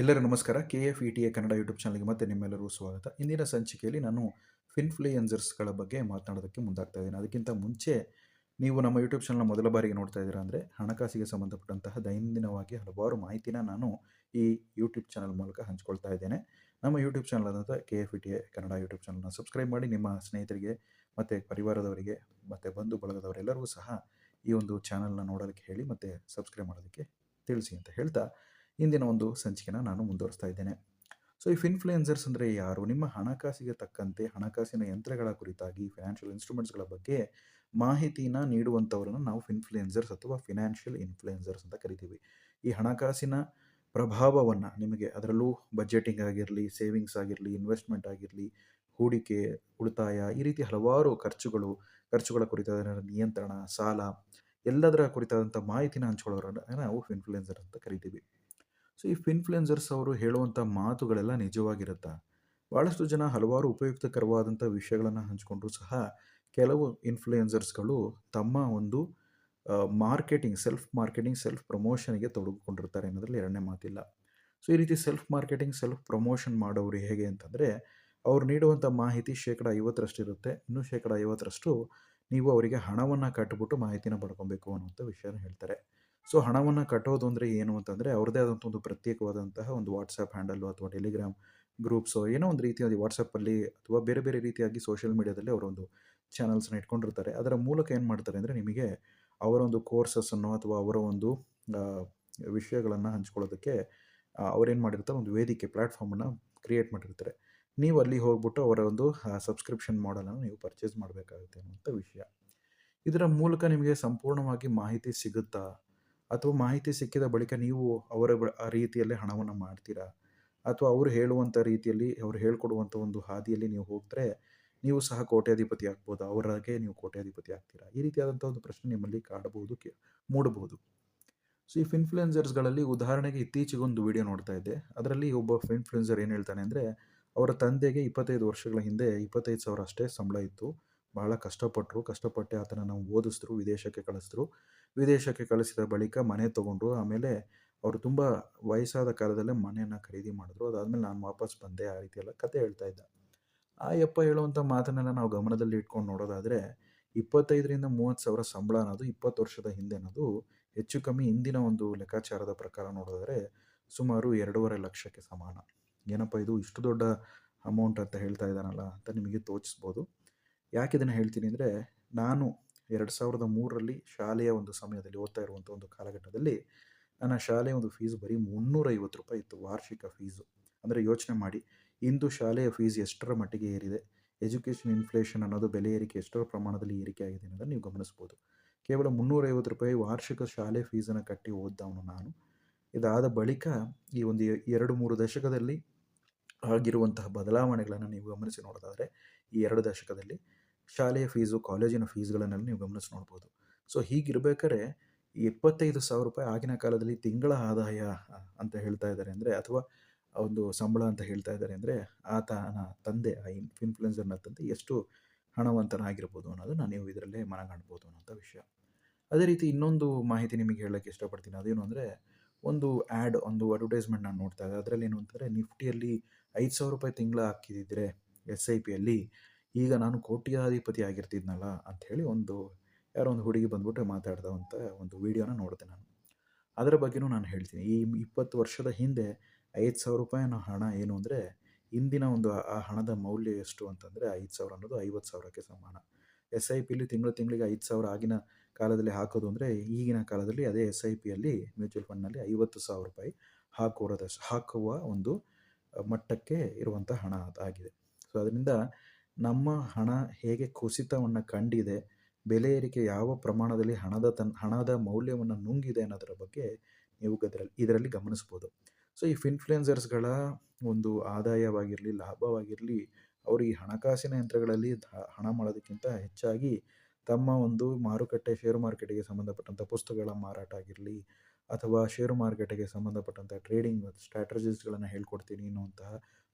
ಎಲ್ಲರೂ ನಮಸ್ಕಾರ. K F E T A Kannada YouTube ಚಾನಲ್ಗೆ ಮತ್ತೆ ನಿಮ್ಮೆಲ್ಲರೂ ಸ್ವಾಗತ. ಇಂದಿನ ಸಂಚಿಕೆಯಲ್ಲಿ ನಾನು ಫಿನ್ಫ್ಲೂಯೆನ್ಸರ್ಸ್ಗಳ ಬಗ್ಗೆ ಮಾತನಾಡೋದಕ್ಕೆ ಮುಂದಾಗ್ತಾ ಇದ್ದೀನಿ. ಅದಕ್ಕಿಂತ ಮುಂಚೆ ನೀವು ನಮ್ಮ ಯೂಟ್ಯೂಬ್ ಚಾನಲ್ ಮೊದಲ ಬಾರಿಗೆ ನೋಡ್ತಾ ಇದ್ದೀರಾ ಅಂದರೆ ಹಣಕಾಸಿಗೆ ಸಂಬಂಧಪಟ್ಟಂತಹ ದೈನಂದಿನವಾಗಿ ಹಲವಾರು ಮಾಹಿತಿನ ನಾನು ಈ ಯೂಟ್ಯೂಬ್ ಚಾನಲ್ ಮೂಲಕ ಹಂಚ್ಕೊಳ್ತಾ ಇದ್ದೇನೆ. ನಮ್ಮ ಯೂಟ್ಯೂಬ್ ಚಾನಲ್ ಆದಂಥ K F E T A Kannada YouTube ಚಾನಲ್ನ ಸಬ್ಸ್ಕ್ರೈಬ್ ಮಾಡಿ, ನಿಮ್ಮ ಸ್ನೇಹಿತರಿಗೆ ಮತ್ತು ಪರಿವಾರದವರಿಗೆ ಮತ್ತು ಬಂಧು ಬಳಗದವರೆಲ್ಲರಿಗೂ ಸಹ ಈ ಒಂದು ಚಾನಲ್ನ ನೋಡೋದಕ್ಕೆ ಹೇಳಿ ಮತ್ತು ಸಬ್ಸ್ಕ್ರೈಬ್ ಮಾಡೋದಕ್ಕೆ ತಿಳಿಸಿ ಅಂತ ಹೇಳ್ತಾ ಇಂದಿನ ಒಂದು ಸಂಚಿಕೆನ ನಾನು ಮುಂದುವರಿಸ್ತಾ ಇದ್ದೇನೆ. ಸೊ ಈ ಇನ್ಫ್ಲುಯೆನ್ಸರ್ಸ್ ಅಂದರೆ ಯಾರು? ನಿಮ್ಮ ಹಣಕಾಸಿಗೆ ತಕ್ಕಂತೆ, ಹಣಕಾಸಿನ ಯಂತ್ರಗಳ ಕುರಿತಾಗಿ ಫಿನಾನ್ಷಿಯಲ್ ಇನ್ಸ್ಟ್ರೂಮೆಂಟ್ಸ್ಗಳ ಬಗ್ಗೆ ಮಾಹಿತಿನ ನೀಡುವಂಥವ್ರನ್ನ ನಾವು ಇನ್ಫ್ಲುಯೆನ್ಸರ್ಸ್ ಅಥವಾ ಫಿನಾನ್ಷಿಯಲ್ ಇನ್ಫ್ಲುಯೆನ್ಸರ್ಸ್ ಅಂತ ಕರಿತೀವಿ. ಈ ಹಣಕಾಸಿನ ಪ್ರಭಾವವನ್ನು ನಿಮಗೆ ಅದರಲ್ಲೂ ಬಜೆಟಿಂಗ್ ಆಗಿರಲಿ ಸೇವಿಂಗ್ಸ್ ಆಗಿರಲಿ ಇನ್ವೆಸ್ಟ್ಮೆಂಟ್ ಆಗಿರಲಿ, ಹೂಡಿಕೆ, ಉಳಿತಾಯ ಈ ರೀತಿ ಹಲವಾರು ಖರ್ಚುಗಳು, ಖರ್ಚುಗಳ ಕುರಿತಾದ ನಿಯಂತ್ರಣ, ಸಾಲ ಎಲ್ಲದರ ಕುರಿತಾದಂಥ ಮಾಹಿತಿನ ಹಂಚ್ಕೊಳ್ಳೋರನ್ನು ನಾವು ಇನ್ಫ್ಲುಯೆನ್ಸರ್ ಅಂತ ಕರಿತೀವಿ. ಸೊ ಈ ಇನ್ಫ್ಲುಯೆನ್ಸರ್ಸ್ ಅವರು ಹೇಳುವಂಥ ಮಾತುಗಳೆಲ್ಲ ನಿಜವಾಗಿರುತ್ತಾ? ಭಾಳಷ್ಟು ಜನ ಹಲವಾರು ಉಪಯುಕ್ತಕರವಾದಂಥ ವಿಷಯಗಳನ್ನು ಹಂಚಿಕೊಂಡ್ರು ಸಹ ಕೆಲವು ಇನ್ಫ್ಲುಯೆನ್ಸರ್ಸ್ಗಳು ತಮ್ಮ ಒಂದು ಮಾರ್ಕೆಟಿಂಗ್ ಸೆಲ್ಫ್ ಮಾರ್ಕೆಟಿಂಗ್ ಸೆಲ್ಫ್ ಪ್ರಮೋಷನ್ಗೆ ತೊಡಗಿಕೊಂಡಿರ್ತಾರೆ ಅನ್ನೋದ್ರಲ್ಲಿ ಎರಡನೇ ಮಾತಿಲ್ಲ. ಸೊ, ಈ ರೀತಿ ಸೆಲ್ಫ್ ಮಾರ್ಕೆಟಿಂಗ್ ಸೆಲ್ಫ್ ಪ್ರಮೋಷನ್ ಮಾಡೋರು ಹೇಗೆ ಅಂತಂದರೆ, ಅವ್ರು ನೀಡುವಂಥ ಮಾಹಿತಿ ಶೇಕಡ ಐವತ್ತರಷ್ಟು ಇರುತ್ತೆ ಇನ್ನು ಶೇಕಡ ಐವತ್ತರಷ್ಟು ನೀವು ಅವರಿಗೆ ಹಣವನ್ನು ಕಟ್ಟಿಬಿಟ್ಟು ಮಾಹಿತಿನ ಪಡ್ಕೊಬೇಕು ಅನ್ನುವಂಥ ವಿಷಯನ ಹೇಳ್ತಾರೆ. ಸೊ ಹಣವನ್ನು ಕಟ್ಟೋದು ಅಂದರೆ ಏನು ಅಂತಂದರೆ ಅವ್ರದ್ದೇ ಆದಂಥ ಒಂದು ಪ್ರತ್ಯೇಕವಾದಂತಹ ಒಂದು ವಾಟ್ಸಪ್ ಹ್ಯಾಂಡಲ್ಲು ಅಥವಾ ಟೆಲಿಗ್ರಾಮ್ ಗ್ರೂಪ್ಸು ಏನೋ ಒಂದು ರೀತಿಯಾಗಿ ವಾಟ್ಸಪ್ಪಲ್ಲಿ ಅಥವಾ ಬೇರೆ ಬೇರೆ ರೀತಿಯಾಗಿ ಸೋಷಿಯಲ್ ಮೀಡ್ಯಾದಲ್ಲಿ ಅವರೊಂದು ಚಾನಲ್ಸ್ನ ಇಟ್ಕೊಂಡಿರ್ತಾರೆ. ಅದರ ಮೂಲಕ ಏನು ಮಾಡ್ತಾರೆ ಅಂದರೆ ನಿಮಗೆ ಅವರ ಒಂದು ಕೋರ್ಸಸ್ಸನ್ನು ಅಥವಾ ಅವರ ಒಂದು ವಿಷಯಗಳನ್ನು ಹಂಚ್ಕೊಳ್ಳೋದಕ್ಕೆ ಅವರೇನು ಮಾಡಿರ್ತಾರೆ ಒಂದು ವೇದಿಕೆ ಪ್ಲ್ಯಾಟ್ಫಾರ್ಮನ್ನು ಕ್ರಿಯೇಟ್ ಮಾಡಿರ್ತಾರೆ. ನೀವು ಅಲ್ಲಿ ಹೋಗ್ಬಿಟ್ಟು ಅವರ ಒಂದು ಸಬ್ಸ್ಕ್ರಿಪ್ಷನ್ ಮಾಡಲನ್ನು ನೀವು ಪರ್ಚೇಸ್ ಮಾಡಬೇಕಾಗುತ್ತೆ ಅನ್ನುವಂಥ ವಿಷಯ. ಇದರ ಮೂಲಕ ನಿಮಗೆ ಸಂಪೂರ್ಣವಾಗಿ ಮಾಹಿತಿ ಸಿಗುತ್ತಾ? ಅಥವಾ ಮಾಹಿತಿ ಸಿಕ್ಕಿದ ಬಳಿಕ ನೀವು ಅವರ ರೀತಿಯಲ್ಲೇ ಹಣವನ್ನು ಮಾಡ್ತೀರಾ? ಅಥವಾ ಅವರು ಹೇಳುವಂಥ ರೀತಿಯಲ್ಲಿ, ಅವರು ಹೇಳ್ಕೊಡುವಂಥ ಒಂದು ಹಾದಿಯಲ್ಲಿ ನೀವು ಹೋದರೆ ನೀವು ಸಹ ಕೋಟ್ಯಾಧಿಪತಿ ಆಗ್ಬೋದು? ಅವರಾಗೆ ನೀವು ಕೋಟ್ಯಾಧಿಪತಿ ಆಗ್ತೀರಾ? ಈ ರೀತಿಯಾದಂಥ ಒಂದು ಪ್ರಶ್ನೆ ನಿಮ್ಮಲ್ಲಿ ಕಾಡಬಹುದು, ಕೆ, ಮೂಡಬಹುದು. ಸೊ ಈ ಫಿನ್ಫ್ಲುಯೆನ್ಸರ್ಸ್ಗಳಲ್ಲಿ ಉದಾಹರಣೆಗೆ ಇತ್ತೀಚೆಗೆ ಒಂದು ವಿಡಿಯೋ ನೋಡ್ತಾ ಇದ್ದೆ. ಅದರಲ್ಲಿ ಒಬ್ಬ ಇನ್ಫ್ಲುಯೆನ್ಸರ್ ಏನು ಹೇಳ್ತಾನೆ ಅಂದರೆ, ಅವರ ತಂದೆಗೆ ಇಪ್ಪತ್ತೈದು ವರ್ಷಗಳ ಹಿಂದೆ ಇಪ್ಪತ್ತೈದು ಸಾವಿರ ಅಷ್ಟೇ ಸಂಬಳ ಇತ್ತು. ಬಹಳ ಕಷ್ಟಪಟ್ಟರು ಕಷ್ಟಪಟ್ಟೆ ಆತನನ್ನು ಓದಿಸಿದ್ರು, ವಿದೇಶಕ್ಕೆ ಕಳಿಸಿದ್ರು. ವಿದೇಶಕ್ಕೆ ಕಳಿಸಿದ ಬಳಿಕ ಮನೆ ತೊಗೊಂಡ್ರು. ಆಮೇಲೆ ಅವರು ತುಂಬ ವಯಸ್ಸಾದ ಕಾಲದಲ್ಲೇ ಮನೆಯನ್ನು ಖರೀದಿ ಮಾಡಿದ್ರು. ಅದಾದಮೇಲೆ ನಾನು ವಾಪಸ್ ಬಂದೆ. ಆ ರೀತಿ ಕತೆ ಹೇಳ್ತಾ ಇದ್ದ. ಆ ಯಪ್ಪ ಹೇಳುವಂಥ ಮಾತನ್ನೆಲ್ಲ ನಾವು ಗಮನದಲ್ಲಿ ಇಟ್ಕೊಂಡು ನೋಡೋದಾದರೆ, ಇಪ್ಪತ್ತೈದರಿಂದ ಮೂವತ್ತು ಸಾವಿರ ಸಂಬಳ ಅನ್ನೋದು ಇಪ್ಪತ್ತು ವರ್ಷದ ಹಿಂದೆ ಅನ್ನೋದು ಹೆಚ್ಚು ಕಮ್ಮಿ ಇಂದಿನ ಒಂದು ಲೆಕ್ಕಾಚಾರದ ಪ್ರಕಾರ ನೋಡೋದಾದರೆ ಸುಮಾರು ಎರಡೂವರೆ ಲಕ್ಷಕ್ಕೆ ಸಮಾನ. ಏನಪ್ಪ ಇದು ಇಷ್ಟು ದೊಡ್ಡ ಅಮೌಂಟ್ ಅಂತ ಹೇಳ್ತಾ ಇದ್ದಾನಲ್ಲ ಅಂತ ನಿಮಗೆ ತೋಚಿಸ್ಬೋದು. ಯಾಕೆ ಇದನ್ನು ಹೇಳ್ತೀನಿ ಅಂದರೆ, ನಾನು ಎರಡು ಸಾವಿರದ ಮೂರರಲ್ಲಿ ಶಾಲೆಯ ಒಂದು ಸಮಯದಲ್ಲಿ ಓದ್ತಾ ಇರುವಂಥ ಒಂದು ಕಾಲಘಟ್ಟದಲ್ಲಿ ನನ್ನ ಶಾಲೆಯ ಒಂದು ಫೀಸ್ ಬರೀ ಮುನ್ನೂರೈವತ್ತು ರೂಪಾಯಿ ಇತ್ತು, ವಾರ್ಷಿಕ ಫೀಸು ಅಂದರೆ ಯೋಚನೆ ಮಾಡಿ, ಇಂದು ಶಾಲೆಯ ಫೀಸ್ ಎಷ್ಟರ ಮಟ್ಟಿಗೆ ಏರಿದೆ ಎಜುಕೇಷನ್ ಇನ್ಫ್ಲೇಷನ್ ಅನ್ನೋದು ಬೆಲೆ ಏರಿಕೆ ಎಷ್ಟರ ಪ್ರಮಾಣದಲ್ಲಿ ಏರಿಕೆ ಆಗಿದೆ ಅನ್ನೋದನ್ನು ನೀವು ಗಮನಿಸ್ಬೋದು. ಕೇವಲ ಮುನ್ನೂರೈವತ್ತು ರೂಪಾಯಿ ವಾರ್ಷಿಕ ಶಾಲೆ ಫೀಸನ್ನು ಕಟ್ಟಿ ಓದ್ದವನು ನಾನು. ಇದಾದ ಬಳಿಕ ಈ ಒಂದು ಎರಡು ಮೂರು ದಶಕದಲ್ಲಿ ಆಗಿರುವಂತಹ ಬದಲಾವಣೆಗಳನ್ನು ನೀವು ಗಮನಿಸಿ ನೋಡೋದಾದರೆ, ಈ ಎರಡು ದಶಕದಲ್ಲಿ ಶಾಲೆಯ ಫೀಸು ಕಾಲೇಜಿನ ಫೀಸ್ಗಳನ್ನೆಲ್ಲ ನೀವು ಗಮನಿಸಿ ನೋಡ್ಬೋದು. ಸೊ ಹೀಗಿರ್ಬೇಕಾದ್ರೆ ಇಪ್ಪತ್ತೈದು ಸಾವಿರ ರೂಪಾಯಿ ಆಗಿನ ಕಾಲದಲ್ಲಿ ತಿಂಗಳ ಆದಾಯ ಅಂತ ಹೇಳ್ತಾ ಇದ್ದಾರೆ ಅಂದರೆ, ಅಥವಾ ಒಂದು ಸಂಬಳ ಅಂತ ಹೇಳ್ತಾ ಇದ್ದಾರೆ ಅಂದರೆ, ಆತನ ತಂದೆ, ಆ ಇನ್ಫ್ಲುಯೆನ್ಸರ್ನ ತಂದೆ ಎಷ್ಟು ಹಣವಂತನಾಗಿರ್ಬೋದು ಅನ್ನೋದನ್ನು ನೀವು ಇದರಲ್ಲೇ ಮನಗಾಣ್ಬೋದು ಅನ್ನೋಂಥ ವಿಷಯ. ಅದೇ ರೀತಿ ಇನ್ನೊಂದು ಮಾಹಿತಿ ನಿಮಗೆ ಹೇಳೋಕ್ಕೆ ಇಷ್ಟಪಡ್ತೀನಿ. ಅದೇನು ಅಂದರೆ, ಒಂದು ಆ್ಯಡ್ ಒಂದು ಅಡ್ವರ್ಟೈಸ್ಮೆಂಟ್ ನಾನು ನೋಡ್ತಾ ಇದ್ದೆ. ಅದರಲ್ಲಿ ಏನು ಅಂತಂದರೆ, ನಿಫ್ಟಿಯಲ್ಲಿ ಐದು ಸಾವಿರ ರೂಪಾಯಿ ತಿಂಗಳ ಹಾಕಿದಿದ್ರೆ ಎಸ್ ಐ ಪಿಯಲ್ಲಿ ಈಗ ನಾನು ಕೋಟ್ಯಾಧಿಪತಿ ಆಗಿರ್ತಿದ್ನಲ್ಲ ಅಂಥೇಳಿ ಒಂದು ಯಾರೋ ಒಂದು ಹುಡುಗಿ ಬಂದ್ಬಿಟ್ಟು ಮಾತಾಡ್ದಂಥ ಒಂದು ವಿಡಿಯೋನ ನೋಡಿದೆ ನಾನು. ಅದರ ಬಗ್ಗೆಯೂ ನಾನು ಹೇಳ್ತೀನಿ. ಈ ಇಪ್ಪತ್ತು ವರ್ಷದ ಹಿಂದೆ ಐದು ಸಾವಿರ ರೂಪಾಯಿನ ಹಣ ಏನು ಅಂದರೆ ಇಂದಿನ ಒಂದು ಆ ಹಣದ ಮೌಲ್ಯ ಎಷ್ಟು ಅಂತಂದರೆ ಐದು ಸಾವಿರ ಅನ್ನೋದು ಐವತ್ತು ಸಾವಿರಕ್ಕೆ ಸಮಾನ. ಎಸ್ ಐ ಪಿಲಿ ತಿಂಗಳು ತಿಂಗಳಿಗೆ ಐದು ಸಾವಿರ ಆಗಿನ ಕಾಲದಲ್ಲಿ ಹಾಕೋದು ಅಂದರೆ ಈಗಿನ ಕಾಲದಲ್ಲಿ ಅದೇ ಎಸ್ ಐ ಪಿಯಲ್ಲಿ ಮ್ಯೂಚುವಲ್ ಫಂಡ್ನಲ್ಲಿ ಐವತ್ತು ಸಾವಿರ ರೂಪಾಯಿ ಹಾಕುವುದಷ್ಟು ಹಾಕುವ ಒಂದು ಮಟ್ಟಕ್ಕೆ ಇರುವಂಥ ಹಣ ಅದಾಗಿದೆ ಸೊ ಅದರಿಂದ ನಮ್ಮ ಹಣ ಹೇಗೆ ಕುಸಿತವನ್ನು ಕಂಡಿದೆ, ಬೆಲೆ ಏರಿಕೆ ಯಾವ ಪ್ರಮಾಣದಲ್ಲಿ ಹಣದ ತನ್, ಹಣದ ಮೌಲ್ಯವನ್ನು ನುಂಗಿದೆ ಅನ್ನೋದರ ಬಗ್ಗೆ ನೀವು ಇದರಲ್ಲಿ ಇದರಲ್ಲಿ ಗಮನಿಸ್ಬೋದು. ಸೊ ಈ ಫಿನ್ಫ್ಲೂಯೆನ್ಸರ್ಸ್ಗಳ ಒಂದು ಆದಾಯವಾಗಿರಲಿ, ಲಾಭವಾಗಿರಲಿ, ಅವರು ಈ ಹಣಕಾಸಿನ ಯಂತ್ರಗಳಲ್ಲಿ ಹಣ ಮಾಡೋದಕ್ಕಿಂತ ಹೆಚ್ಚಾಗಿ ತಮ್ಮ ಒಂದು ಮಾರುಕಟ್ಟೆ ಷೇರು ಮಾರುಕಟ್ಟೆಗೆ ಸಂಬಂಧಪಟ್ಟಂಥ ಪುಸ್ತಕಗಳ ಮಾರಾಟ ಆಗಿರಲಿ, ಅಥವಾ ಷೇರು ಮಾರುಕಟ್ಟೆಗೆ ಸಂಬಂಧಪಟ್ಟಂಥ ಟ್ರೇಡಿಂಗ್ ಸ್ಟ್ರಾಟಜೀಸ್ಗಳನ್ನು ಹೇಳ್ಕೊಡ್ತೀನಿ ಅನ್ನುವಂತಹ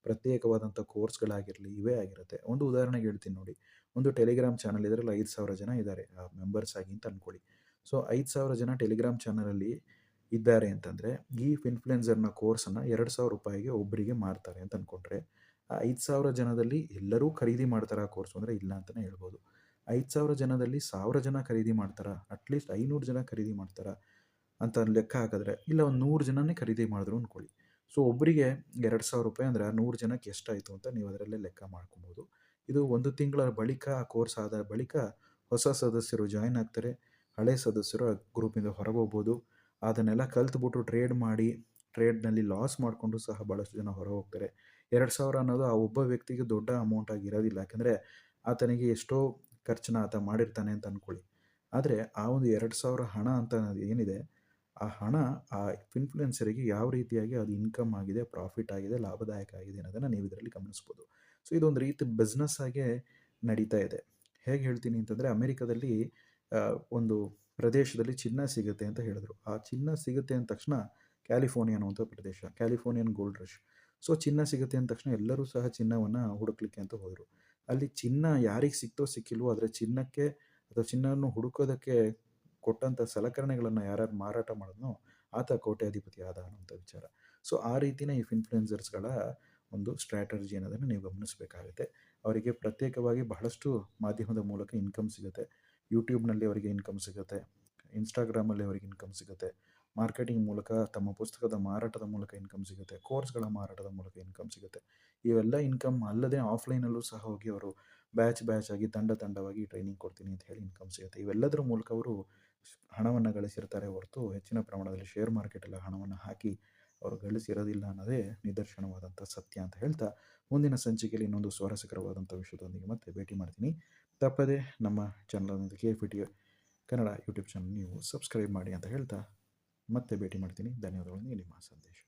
ಪ್ರತ್ಯೇಕವಾದಂಥ ಕೋರ್ಸ್ಗಳಾಗಿರಲಿ, ಇವೇ ಆಗಿರುತ್ತೆ. ಒಂದು ಉದಾಹರಣೆಗೆ ಹೇಳ್ತೀನಿ ನೋಡಿ. ಒಂದು ಟೆಲಿಗ್ರಾಮ್ ಚಾನಲ್ ಇದರಲ್ಲಿ ಐದು ಸಾವಿರ ಜನ ಇದ್ದಾರೆ ಮೆಂಬರ್ಸ್ ಆಗಿ ಅಂತ ಅಂದ್ಕೊಳ್ಳಿ ಸೊ, ಐದು ಸಾವಿರ ಜನ ಟೆಲಿಗ್ರಾಮ್ ಚಾನಲಲ್ಲಿ ಇದ್ದಾರೆ ಅಂತಂದರೆ, ಈ ಇನ್ಫ್ಲುಯೆನ್ಸರ್ನ ಕೋರ್ಸನ್ನು ಎರಡು ಸಾವಿರ ರೂಪಾಯಿಗೆ ಒಬ್ಬರಿಗೆ ಮಾರ್ತಾರೆ ಅಂತ ಅಂದ್ಕೊಂಡ್ರೆ ಆ ಐದು ಸಾವಿರ ಜನದಲ್ಲಿ ಎಲ್ಲರೂ ಖರೀದಿ ಮಾಡ್ತಾರೆ ಆ ಕೋರ್ಸು ಅಂದರೆ ಇಲ್ಲ ಅಂತಲೇ ಹೇಳ್ಬೋದು. ಐದು ಸಾವಿರ ಜನದಲ್ಲಿ ಸಾವಿರ ಜನ ಖರೀದಿ ಮಾಡ್ತಾರಾ, ಅಟ್ಲೀಸ್ಟ್ ಐನೂರು ಜನ ಖರೀದಿ ಮಾಡ್ತಾರಾ ಅಂತ ಲೆಕ್ಕ ಹಾಕಿದ್ರೆ, ಇಲ್ಲ ಒಂದು ನೂರು ಜನನೇ ಖರೀದಿ ಮಾಡಿದ್ರು ಅಂದ್ಕೊಳ್ಳಿ ಸೊ ಒಬ್ಬರಿಗೆ ಎರಡು ಸಾವಿರ ರೂಪಾಯಿ ಅಂದರೆ ನೂರು ಜನಕ್ಕೆ ಎಷ್ಟಾಯಿತು ಅಂತ ನೀವು ಅದರಲ್ಲೇ ಲೆಕ್ಕ ಮಾಡ್ಕೊಬೋದು. ಇದು ಒಂದು ತಿಂಗಳ ಬಳಿಕ ಆ ಕೋರ್ಸ್ ಆದ ಬಳಿಕ ಹೊಸ ಸದಸ್ಯರು ಜಾಯ್ನ್ ಆಗ್ತಾರೆ. ಹಳೆ ಸದಸ್ಯರು ಆ ಗ್ರೂಪಿಂದ ಹೊರಗೋಗ್ಬೋದು. ಅದನ್ನೆಲ್ಲ ಕಲ್ತ್ಬಿಟ್ಟು ಟ್ರೇಡ್ ಮಾಡಿ ಟ್ರೇಡ್ನಲ್ಲಿ ಲಾಸ್ ಮಾಡಿಕೊಂಡು ಸಹ ಭಾಳಷ್ಟು ಜನ ಹೊರ ಹೋಗ್ತಾರೆ ಎರಡು ಸಾವಿರ ಅನ್ನೋದು ಆ ಒಬ್ಬ ವ್ಯಕ್ತಿಗೆ ದೊಡ್ಡ ಅಮೌಂಟ್ ಆಗಿರೋದಿಲ್ಲ ಯಾಕಂದರೆ ಆತನಿಗೆ ಎಷ್ಟೋ ಖರ್ಚನ್ನ ಆತ ಮಾಡಿರ್ತಾನೆ ಅಂತ ಅಂದ್ಕೊಳ್ಳಿ ಆದರೆ ಆ ಒಂದು ಎರಡು ಸಾವಿರ ಹಣ ಅಂತ ಏನಿದೆ ಆ ಹಣ ಆ ಇನ್ಫ್ಲುಯೆನ್ಸರಿಗೆ ಯಾವ ರೀತಿಯಾಗಿ ಅದು ಇನ್ಕಮ್ ಆಗಿದೆ ಪ್ರಾಫಿಟ್ ಆಗಿದೆ, ಲಾಭದಾಯಕ ಆಗಿದೆ ಅನ್ನೋದನ್ನು ನೀವು ಇದರಲ್ಲಿ ಗಮನಿಸ್ಬೋದು. ಸೊ ಇದೊಂದು ರೀತಿ ಬಿಸ್ನೆಸ್ ಆಗಿ ನಡೀತಾ ಇದೆ. ಹೇಗೆ ಹೇಳ್ತೀನಿ ಅಂತಂದರೆ ಅಮೆರಿಕದಲ್ಲಿ ಒಂದು ಪ್ರದೇಶದಲ್ಲಿ ಚಿನ್ನ ಸಿಗುತ್ತೆ ಅಂತ ಹೇಳಿದ್ರು. ಆ ಚಿನ್ನ ಸಿಗುತ್ತೆ ಅಂದ ತಕ್ಷಣ ಕ್ಯಾಲಿಫೋರ್ನಿಯಾ ಅನ್ನುವಂಥ ಪ್ರದೇಶ ಕ್ಯಾಲಿಫೋರ್ನಿಯನ್ ಗೋಲ್ಡ್ ರಶ್ ಸೊ ಚಿನ್ನ ಸಿಗುತ್ತೆ ಅಂದ ತಕ್ಷಣ ಎಲ್ಲರೂ ಸಹ ಚಿನ್ನವನ್ನು ಹುಡುಕ್ಲಿಕ್ಕೆ ಅಂತ ಹೋದರು. ಅಲ್ಲಿ ಚಿನ್ನ ಯಾರಿಗೆ ಸಿಕ್ತೋ ಸಿಕ್ಕಿಲ್ವೋ ಅದರ ಚಿನ್ನಕ್ಕೆ ಅಥವಾ ಚಿನ್ನವನ್ನು ಹುಡುಕೋದಕ್ಕೆ ಕೊಟ್ಟಂಥ ಸಲಕರಣೆಗಳನ್ನು ಯಾರ್ಯಾರು ಮಾರಾಟ ಮಾಡಿದ್ನೋ ಆತ ಕೋಟ್ಯಾಧಿಪತಿ ಆದ ಅನ್ನೋಂಥ ವಿಚಾರ. ಸೊ ಆ ರೀತಿನೇ ಈ ಇನ್ಫ್ಲುಯೆನ್ಸರ್ಸ್ಗಳ ಒಂದು ಸ್ಟ್ರಾಟಜಿ ಅನ್ನೋದನ್ನು ನೀವು ಗಮನಿಸಬೇಕಾಗುತ್ತೆ. ಅವರಿಗೆ ಪ್ರತ್ಯೇಕವಾಗಿ ಬಹಳಷ್ಟು ಮಾಧ್ಯಮದ ಮೂಲಕ ಇನ್ಕಮ್ ಸಿಗುತ್ತೆ. ಯೂಟ್ಯೂಬ್ನಲ್ಲಿ ಅವರಿಗೆ ಇನ್ಕಮ್ ಸಿಗುತ್ತೆ. ಇನ್ಸ್ಟಾಗ್ರಾಮಲ್ಲಿ ಅವರಿಗೆ ಇನ್ಕಮ್ ಸಿಗುತ್ತೆ. ಮಾರ್ಕೆಟಿಂಗ್ ಮೂಲಕ ತಮ್ಮ ಪುಸ್ತಕದ ಮಾರಾಟದ ಮೂಲಕ ಇನ್ಕಮ್ ಸಿಗುತ್ತೆ. ಕೋರ್ಸ್ಗಳ ಮಾರಾಟದ ಮೂಲಕ ಇನ್ಕಮ್ ಸಿಗುತ್ತೆ. ಇವೆಲ್ಲ ಇನ್ಕಮ್ ಅಲ್ಲದೆ ಆಫ್ಲೈನಲ್ಲೂ ಸಹ ಹೋಗಿ ಅವರು ಬ್ಯಾಚ್ ಬ್ಯಾಚ್ ಆಗಿ ತಂಡ ತಂಡವಾಗಿ ಟ್ರೈನಿಂಗ್ ಕೊಡ್ತೀನಿ ಅಂತ ಹೇಳಿ ಇನ್ಕಮ್ ಸಿಗುತ್ತೆ. ಇವೆಲ್ಲದರ ಮೂಲಕ ಅವರು ಹಣವನ್ನು ಗಳಿಸಿರ್ತಾರೆ ಹೊರತು ಹೆಚ್ಚಿನ ಪ್ರಮಾಣದಲ್ಲಿ ಶೇರ್ ಮಾರ್ಕೆಟಲ್ಲಿ ಹಣವನ್ನು ಹಾಕಿ ಅವರು ಗಳಿಸಿರೋದಿಲ್ಲ ಅನ್ನೋದೇ ನಿದರ್ಶನವಾದಂಥ ಸತ್ಯ ಅಂತ ಹೇಳ್ತಾ ಮುಂದಿನ ಸಂಚಿಕೆಯಲ್ಲಿ ಇನ್ನೊಂದು ಸ್ವಾರಸ್ಯಕರವಾದಂಥ ವಿಷಯದೊಂದಿಗೆ ಮತ್ತೆ ಭೇಟಿ ಮಾಡ್ತೀನಿ. ತಪ್ಪದೆ ನಮ್ಮ channel K F T Kannada YouTube channel ನೀವು ಸಬ್ಸ್ಕ್ರೈಬ್ ಮಾಡಿ ಅಂತ ಹೇಳ್ತಾ ಮತ್ತೆ ಭೇಟಿ ಮಾಡ್ತೀನಿ. ಧನ್ಯವಾದಗಳು. ನಿಮ್ಮ ಸಂದೇಶ್